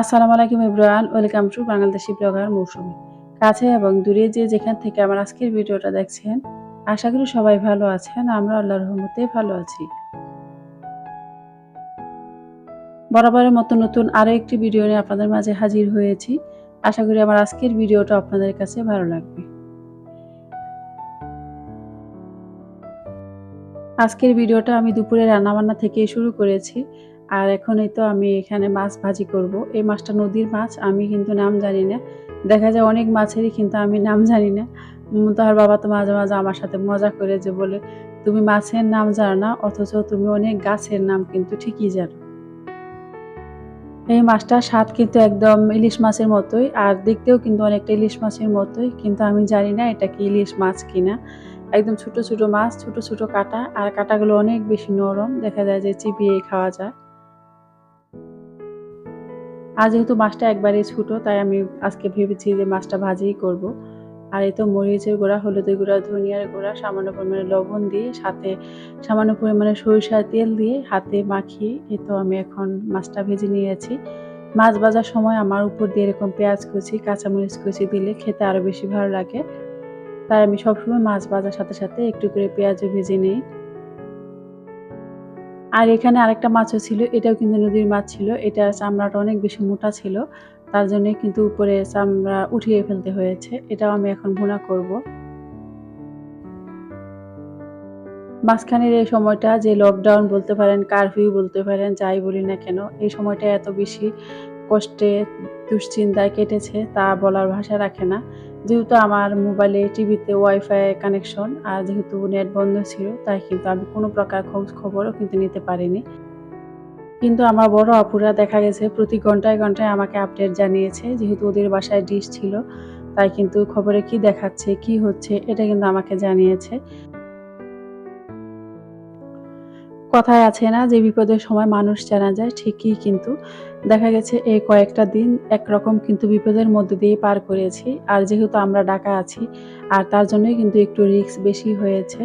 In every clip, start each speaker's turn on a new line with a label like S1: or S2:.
S1: আসসালামু আলাইকুম ইব্রাহান welcome to Bangladeshi blogger Mousumi. কাছে এবং দূরে যে যেখান থেকে আমার আজকের ভিডিওটা দেখছেন, আশা করি সবাই ভালো আছেন, আমরা আল্লাহর রহমতে ভালো আছি। বরাবরের মতো নতুন আরও একটি ভিডিও নিয়ে আপনাদের মাঝে হাজির হয়েছি। আশা করি আমার আজকের ভিডিওটা আপনাদের কাছে ভালো লাগবে। আজকের ভিডিওটা আমি দুপুরে রান্নাবান্না থেকে শুরু করেছি। আর এখনই তো আমি এখানে মাছ ভাজি করব। এই মাছটা নদীর মাছ, আমি কিন্তু নাম জানি না। দেখা যায় অনেক মাছেরই কিন্তু আমি নাম জানি না। তাহার বাবা তো মাঝে মাঝে আমার সাথে মজা করে যে বলে, তুমি মাছের নাম জানো না, অথচ তুমি অনেক গাছের নাম কিন্তু ঠিকই জানো। এই মাছটার স্বাদ কিন্তু একদম ইলিশ মাছের মতোই, আর দেখতেও কিন্তু অনেকটা ইলিশ মাছের মতোই, কিন্তু আমি জানি না এটা কি ইলিশ মাছ কিনা। একদম ছোট ছোট মাছ, ছোট ছোট কাটা, আর কাটাগুলো অনেক বেশি নরম, দেখা যায় যে চিবিয়ে খাওয়া যায়। আর যেহেতু মাছটা একবারেই ছোটো, তাই আমি আজকে ভেবেছি যে মাছটা ভাজিই করব। আর এই তো মরিচের গুঁড়া, হলুদের গুঁড়া, ধনিয়ার গুঁড়া, সামান্য পরিমাণে লবণ দিয়ে সাথে সামান্য পরিমাণে সরিষার তেল দিয়ে হাতে মাখিয়ে এই তো আমি এখন মাছটা ভেজে নিয়েছি। মাছ ভাজার সময় আমার উপর দিয়ে এরকম পেঁয়াজ কুচি, কাঁচামরিচ কুচি দিলে খেতে আরও বেশি ভালো লাগে। তাই আমি সবসময় মাছ ভাজার সাথে সাথে একটু করে পেঁয়াজও ভেজে নিই। আর এখানে আরেকটা মাছও ছিল, এটাও কিন্তু নদীর মাছ ছিল এটার চামড়াটা অনেক বেশি মোটা ছিল, তার জন্য কিন্তু উপরে চামড়া উঠিয়ে ফেলতে হয়েছে, এটাও আমি এখন ভুনা করব। মাঝখানের এই সময়টা যে লকডাউন বলতে পারেন কারফিউ বলতে পারেন, যাই বলি না কেন, এই সময়টা এত বেশি কষ্টে, দুশ্চিন্তায় কেটেছে তা বলার ভাষা রাখে না। যেহেতু আমার মোবাইলে টিভিতে ওয়াইফাই কানেকশন আর যেহেতু নেট বন্ধ ছিল, তাই কিন্তু আমি কোনো প্রকার খোঁজ খবরও কিন্তু নিতে পারিনি। কিন্তু আমার বড় অপুরা দেখা গেছে, প্রতি ঘন্টায় ঘন্টায় আমাকে আপডেট জানিয়েছে যেহেতু ওদের বাসায় ডিশ ছিল, তাই কিন্তু খবরে কি দেখাচ্ছে, কি হচ্ছে, এটা কিন্তু আমাকে জানিয়েছে। কথায় আছে না যে বিপদের সময় মানুষ জানা যায়, ঠিকই কিন্তু। দেখা গেছে এই কয়েকটা দিন একরকম কিন্তু বিপদের মধ্যে দিয়ে পার করেছি। আর যেহেতু আমরা ডাকা আছি, আর তার জন্যই কিন্তু একটু রিস্ক বেশি হয়েছে।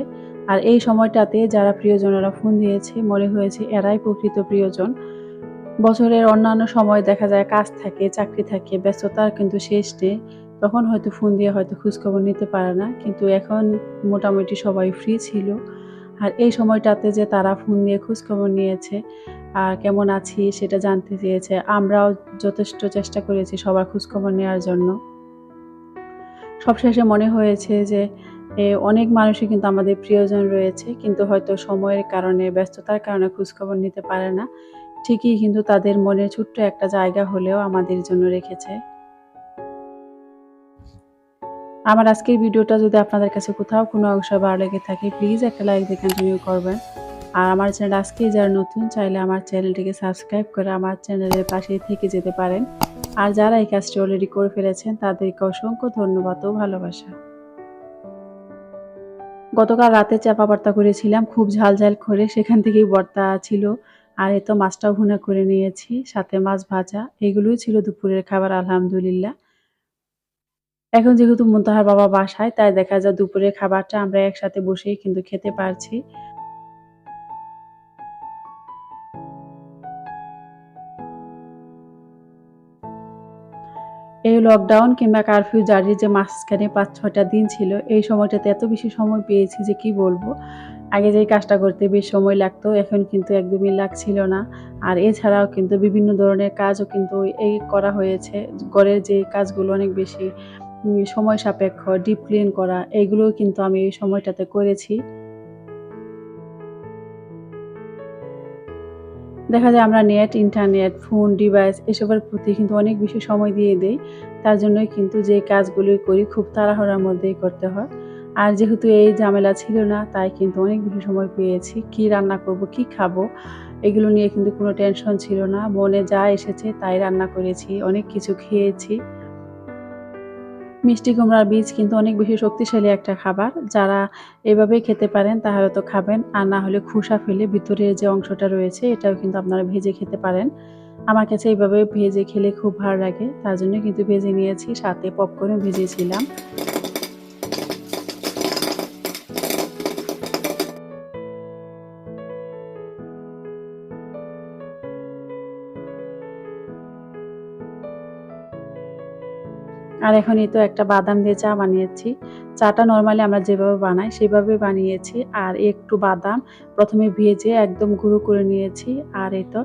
S1: আর এই সময়টাতে যারা প্রিয়জনেরা ফোন দিয়েছে, মনে হয়েছে এরাই প্রকৃত প্রিয়জন। বছরের অন্যান্য সময় দেখা যায় কাজ থাকে, চাকরি থাকে, ব্যস্ততার কিন্তু শেষ নেই। তখন হয়তো ফোন দিয়ে হয়তো খোঁজখবর নিতে পারে না, কিন্তু এখন মোটামুটি সবাই ফ্রি ছিল। আর এই সময়টাতে যে তারা ফোন নিয়ে খোঁজখবর নিয়েছে আর কেমন আছি সেটা জানতে চেয়েছে, আমরাও যথেষ্ট চেষ্টা করেছি সবার খোঁজখবর নেওয়ার জন্য। সবশেষে মনে হয়েছে যে অনেক মানুষই কিন্তু আমাদের প্রিয়জন রয়েছে, কিন্তু হয়তো সময়ের কারণে, ব্যস্ততার কারণে খোঁজখবর নিতে পারে না। ঠিকই কিন্তু তাদের মনে ছোট্ট একটা জায়গা হলেও আমাদের জন্য রেখেছে। আমার আজকের ভিডিওটা যদি আপনাদের কাছে কোথাও কোনো অংশ ভালো লেগে থাকে প্লিজ একটা লাইক দিয়ে কন্টিনিউ করবেন। আর আমার চ্যানেল আজকে যারা নতুন, চাইলে আমার চ্যানেলটিকে সাবস্ক্রাইব করে আমার চ্যানেলের পাশে থেকে যেতে পারেন। আর যারা এই কাজটি অলরেডি করে ফেলেছেন, তাদেরকে অসংখ্য ধন্যবাদ ও ভালোবাসা। গতকাল রাতে চাপা বার্তা করেছিলাম, খুব ঝাল ঝাল করে সেখান থেকেই বর্তা ছিল। আর এ তো মাছটাও ভুনা করে নিয়েছি, সাথে মাছ ভাজা, এগুলোই ছিল দুপুরের খাবার, আলহামদুলিল্লাহ। এখন যেহেতু মুন্তাহার বাবা বাসায়, তাই দেখা যায় দুপুরের খাবারটা আমরা একসাথে বসেই কিন্তু খেতে পারছি। এই লকডাউন কিংবা কারফিউ জারির যে মাঝখানে পাঁচ ছটা দিন ছিল, এই সময়টাতে এত বেশি সময় পেয়েছি যে কি বলব? আগে যে কাজটা করতে বেশ সময় লাগতো, এখন কিন্তু একদমই লাগছিল না। আর এছাড়াও কিন্তু বিভিন্ন ধরনের কাজও কিন্তু এই করা হয়েছে। ঘরের যে কাজগুলো অনেক বেশি সময় সাপেক্ষ ডিপ ক্লিন করা, এগুলোও কিন্তু আমি এই সময়টাতে করেছি। দেখা যায় আমরা নেট ইন্টারনেট ফোন ডিভাইস এসবের প্রতি কিন্তু অনেক বেশি সময় দিয়ে দেই। তার জন্যই কিন্তু যে কাজগুলি করি খুব তাড়াহুড়ার মধ্যেই করতে হয়। আর যেহেতু এই ঝামেলা ছিল না, তাই কিন্তু অনেক বেশি সময় পেয়েছি। কি রান্না করব, কি খাব, এগুলো নিয়ে কিন্তু কোনো টেনশন ছিল না। মনে যা এসেছে তাই রান্না করেছি, অনেক কিছু খেয়েছি। মিষ্টি কুমড়ার বীজ কিন্তু অনেক বেশি শক্তিশালী একটা খাবার। যারা এভাবেই খেতে পারেন তাহলে তো খাবেন। আর না হলে খুসা ফেলে ভিতরে যে অংশটা রয়েছে, এটাও কিন্তু আপনারা ভেজে খেতে পারেন। আমার কাছে এইভাবে ভেজে খেলে খুব ভালো লাগে। তার জন্য কিন্তু ভেজে নিয়েছি, সাথে পপকর্নও ভেজেছিলাম। আর এখন এই তো একটা বাদাম দিয়ে চা বানিয়েছি। চাটা নর্মালি আমরা যেভাবে বানাই সেভাবে বানিয়েছি আর একটু বাদাম প্রথমে ভেজে একদম গুঁড়ো করে নিয়েছি আর এই তো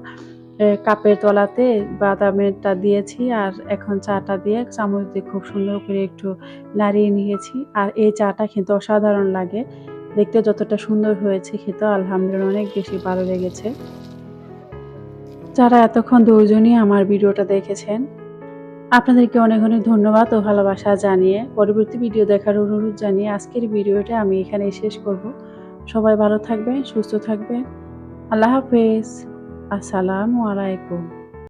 S1: কাপের তলাতে বাদামেরটা দিয়েছি আর এখন চাটা দিয়ে চামচ দিয়ে খুব সুন্দর করে একটু নাড়িয়ে নিয়েছি আর এই চাটা কিন্তু অসাধারণ লাগে। দেখতে যতটা সুন্দর হয়েছে খেতে আলহামদুলিল্লাহ অনেক বেশি ভালো লেগেছে। যারা এতক্ষণ দুজনই আমার ভিডিওটা দেখেছেন আপনাদেরকে অনেক অনেক ধন্যবাদ ও ভালোবাসা জানিয়ে পরবর্তী ভিডিও দেখার অনুরোধ জানিয়ে আজকের ভিডিওটা আমি এখানে শেষ করব। সবাই ভালো থাকবেন, সুস্থ থাকবেন। আল্লাহ হাফেজ। আসসালামু আলাইকুম।